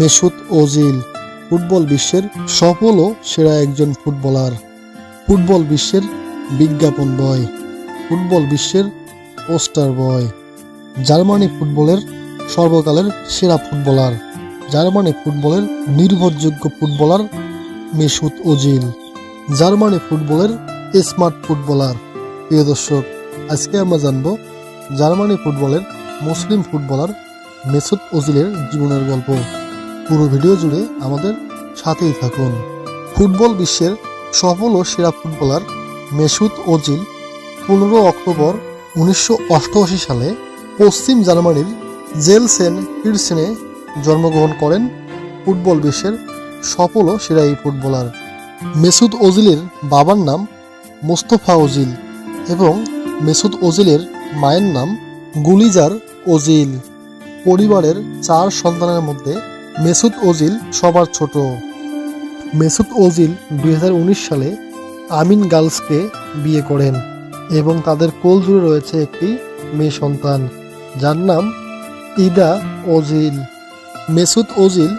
Mesut Ozil, football বিশ্বের সফল ও সেরা একজন ফুটবলার। ফুটবল বিশ্বের বিজ্ঞাপন বয়, ফুটবল বিশ্বের পোস্টার বয়। জার্মানি ফুটবলের সর্বকালের সেরা ফুটবলার। জার্মানি ফুটবলের নির্ভরযোগ্য ফুটবলার মেসুত ওজিল, জার্মানি ফুটবলের স্মার্ট ফুটবলার। প্রিয় দর্শক, আজকে আমরা জানব জার্মানি ফুটবলের মুসলিম ফুটবলার মেসুত ওজিলের জীবনের গল্প। পুরো ভিডিও জুড়ে আমাদের সাথেই থাকুন। ফুটবল বিশ্বের সফল ও সেরা ফুটবলার মেসুদ ওজিল পনেরো অক্টোবর উনিশশো অষ্টআশি সালে পশ্চিম জার্মানির জেলসেন পিরসেনে জন্মগ্রহণ করেন। ফুটবল বিশ্বের সফল ও সেরা এই ফুটবলার। মেসুদ ওজিলের বাবার নাম মোস্তফা ওজিল এবং মেসুদ ওজিলের মায়ের নাম গুলিজার ওজিল। পরিবারের চার সন্তানের মধ্যে মেসুদ ওজিল সবার ছোট। মেসুদ ওজিল দুই হাজার উনিশ সালে আমিন গার্লসকে বিয়ে করেন এবং তাদের কোল জুড়ে রয়েছে একটি মেয়ে সন্তান, যার নাম ইদা ওজিল। মেসুদ ওজিল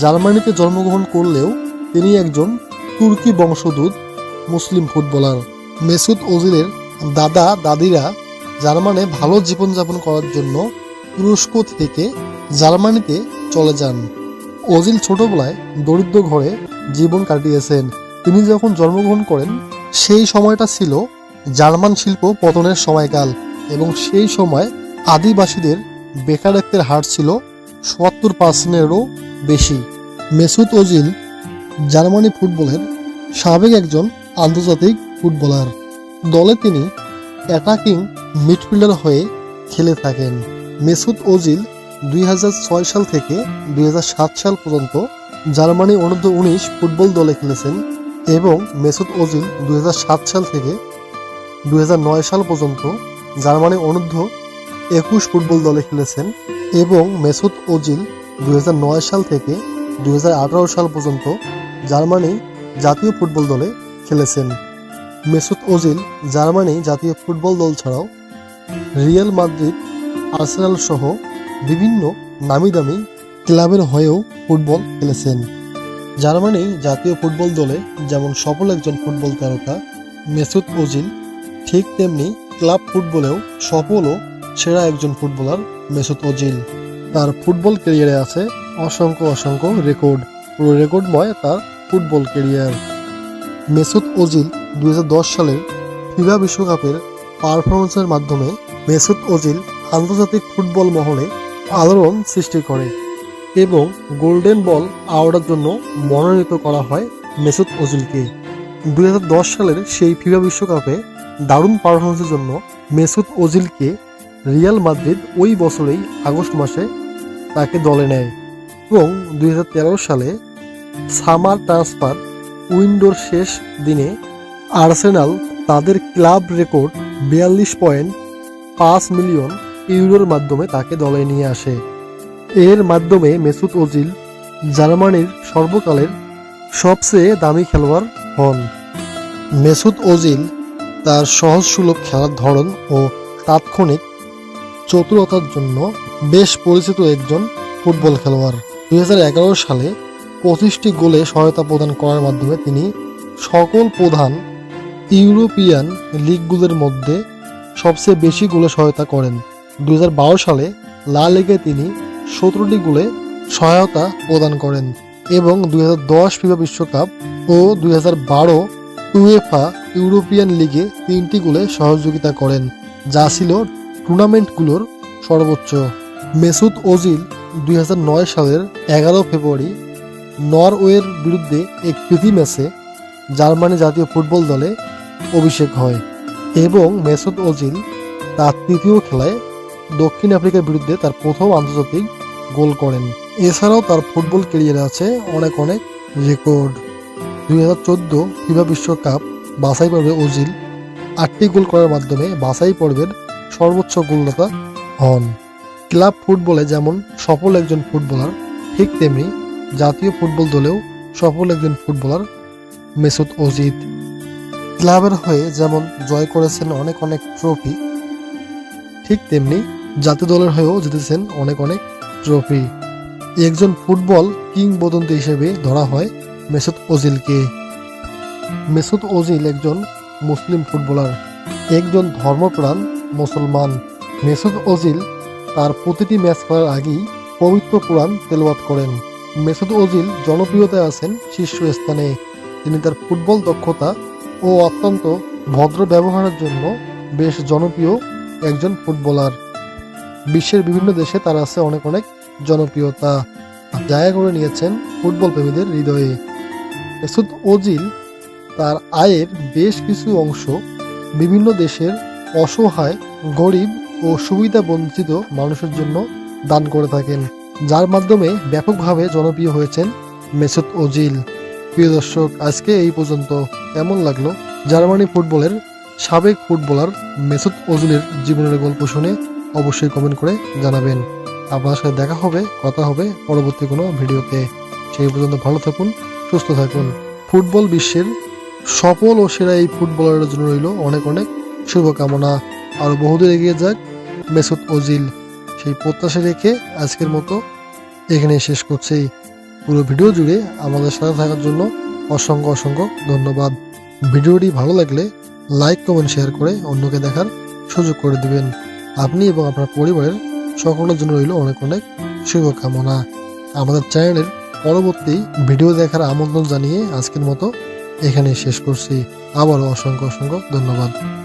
জার্মানিতে জন্মগ্রহণ করলেও তিনি একজন তুর্কি বংশোদ্ভূত মুসলিম ফুটবলার। মেসুদ ওজিলের দাদা, দাদিরা জার্মানে ভালো জীবনযাপন করার জন্য তুরস্ক থেকে জার্মানিতে চলে যান। ওজিল ছোটবেলায় দরিদ্র ঘরে জীবন কাটিয়েছেন। তিনি যখন জন্মগ্রহণ করেন, সেই সময়টা ছিল জার্মান শিল্প পতনের সময়কাল এবং সেই সময় আদিবাসীদের বেকারত্বের হার ছিল সত্তর পার্সেন্টেরও বেশি। মেসুত ওজিল জার্মানি ফুটবলের সাবেক একজন আন্তর্জাতিক ফুটবলার। দলে তিনি অ্যাটাকিং মিডফিল্ডার হয়ে খেলে থাকেন। মেসুত ওজিল দুই হাজার ছয় সাল থেকে দুই হাজার সাত সাল পর্যন্ত জার্মানি অনূর্ধ্ব উনিশ ফুটবল দলে খেলেছেন এবং মেসুদ ওজিল দুই হাজার সাত সাল থেকে দু হাজার নয় সাল পর্যন্ত জার্মানি অনূর্ধ্ব একুশ ফুটবল দলে খেলেছেন এবং মেসুত ওজিল দুই হাজার নয় সাল থেকে দু হাজার আঠারো সাল পর্যন্ত জার্মানি জাতীয় ফুটবল দলে খেলেছেন। মেসুত ওজিল জার্মানি জাতীয় ফুটবল দল ছাড়াও রিয়াল মাদ্রিদ, আর্সেনাল সহ বিভিন্ন নামি দামি ক্লাবের হয়েও ফুটবল খেলেছেন। জার্মানি জাতীয় ফুটবল দলে যেমন সফল একজন ফুটবল তারকা মেসুত ওজিল, ঠিক তেমনি ক্লাব ফুটবলেও সফল ও সেরা একজন ফুটবলার মেসুত ওজিল। তার ফুটবল ক্যারিয়ারে আছে অসংখ্য অসংখ্য রেকর্ড। পুরো রেকর্ডময় তার ফুটবল ক্যারিয়ার। মেসুত ওজিল দু হাজার দশ সালের ফিফা বিশ্বকাপের পারফরমেন্সের মাধ্যমে মেসুত ওজিল আন্তর্জাতিক ফুটবল মহলে আলোড়ন সৃষ্টি করে এবং গোল্ডেন বল অ্যাওয়ার্ডের জন্য মনোনীত করা হয় মেসুদ ওজিলকে। দু হাজার দশ সালের সেই ফিফা বিশ্বকাপে দারুণ পারফরমেন্সের জন্য মেসুদ ওজিলকে রিয়াল মাদ্রিদ ওই বছরেই আগস্ট মাসে তাকে দলে নেয় এবং দুই হাজার তেরো সালে সামার ট্রান্সফার উইন্ডোর শেষ দিনে আর্সেনাল তাদের ক্লাব রেকর্ড বিয়াল্লিশ পয়েন্ট পাঁচ মিলিয়ন ইউরোর মাধ্যমে তাকে দলে নিয়ে আসে। এর মাধ্যমে মেসুত ওজিল জার্মানির সর্বকালের সবচেয়ে দামি খেলোয়াড় হন। মেসুত ওজিল তার সহজ সুলভ খেলার ধরন ও তাৎক্ষণিক চতুরতার জন্য বেশ পরিচিত একজন ফুটবল খেলোয়াড়। দু হাজার এগারো সালে পঁচিশটি গোলে সহায়তা প্রদান করার মাধ্যমে তিনি সকল প্রধান ইউরোপিয়ান লিগগুলোর মধ্যে সবচেয়ে বেশি গোলে সহায়তা করেন। দুই হাজার বারো সালে লা লিগে তিনি সতেরোটি গোলে সহায়তা প্রদান করেন এবং দুই হাজার দশ ফিফা বিশ্বকাপ ও দুই উয়েফা ইউরোপিয়ান লিগে তিনটি গোলে সহযোগিতা করেন, যা ছিল টুর্নামেন্টগুলোর সর্বোচ্চ। মেসুদ ওজিল দুই হাজার নয় সালের এগারো ফেব্রুয়ারি নরওয়ের বিরুদ্ধে এক প্রীতি ম্যাচে জার্মানি জাতীয় ফুটবল দলে অভিষেক হয় এবং মেসুদ ওজিল তার তৃতীয় খেলায় দক্ষিণ আফ্রিকার বিরুদ্ধে তার প্রথম আন্তর্জাতিক গোল করেন। এছাড়াও তার ফুটবল ক্যারিয়ারে আছে অনেক অনেক রেকর্ড। দুই হাজার চোদ্দ ফিফা বিশ্বকাপ বাছাই পর্বে ওজিল আটটি গোল করার মাধ্যমে বাছাই পর্বের সর্বোচ্চ গোলদাতা হন। ক্লাব ফুটবলে যেমন সফল একজন ফুটবলার, ঠিক তেমনি জাতীয় ফুটবল দলেও সফল একজন ফুটবলার মেসুদ অজিত। ক্লাবের হয়ে যেমন জয় করেছেন অনেক অনেক ট্রফি ঠিক তেমনি জাতীয় দলের হয়েও জিতেছেন অনেক অনেক ট্রফি। একজন ফুটবল কিংবদন্তি হিসেবে ধরা হয় মেসুত ওজিলকে। মেসুত ওজিল একজন মুসলিম ফুটবলার, একজন ধর্মপ্রাণ মুসলমান। মেসুত ওজিল তার প্রতিটি ম্যাচ খেলার আগেই পবিত্র কোরআন তেলাওয়াত করেন। মেসুদ ওজিল জনপ্রিয়তায় আছেন শীর্ষস্থানে। তিনি তার ফুটবল দক্ষতা ও অত্যন্ত ভদ্র ব্যবহারের জন্য বেশ জনপ্রিয় একজন ফুটবলার। বিশ্বের বিভিন্ন দেশে তার আছে অনেক অনেক জনপ্রিয়তা জায়গা করে নিয়েছেন ফুটবল প্রেমীদের হৃদয়ে। মেসুদ ওজিল তার আয়ের বেশ কিছু অংশ বিভিন্ন দেশের অসহায়, গরিব ও সুবিধা বঞ্চিত মানুষের জন্য দান করে থাকেন, যার মাধ্যমে ব্যাপকভাবে জনপ্রিয় হয়েছেন মেসুত ওজিল। প্রিয় দর্শক, আজকে এই পর্যন্ত। কেমন লাগল? জার্মানি ফুটবলের সাবেক ফুটবলার মেসুত ওজিলের জীবনের গল্প শুনে অবশ্যই কমেন্ট করে জানাবেন। আপনার সাথে দেখা হবে, কথা হবে পরবর্তী কোনো ভিডিওতে। সেই পর্যন্ত ভালো থাকুন, সুস্থ থাকুন। ফুটবল বিশ্বের সফল ও সেরা এই ফুটবলারের জন্য রইল অনেক অনেক শুভকামনা। আরও বহুদূর এগিয়ে যাক মেসুত ওজিল। সেই প্রত্যাশা রেখে আজকের মতো এখানে শেষ করছি। পুরো ভিডিও জুড়ে আমাদের সাথে থাকার জন্য অসংখ্য অসংখ্য ধন্যবাদ। ভিডিওটি ভালো লাগলে লাইক, কমেন্ট, শেয়ার করে অন্যকে দেখার সুযোগ করে দিবেন। আপনি এবং আপনার পরিবারের সকলের জন্য রইল অনেক অনেক শুভকামনা। আমাদের চ্যানেলের পরবর্তী ভিডিও দেখার আমন্ত্রণ জানিয়ে আজকের মতো এখানে শেষ করছি। আবারও অসংখ্য অসংখ্য ধন্যবাদ।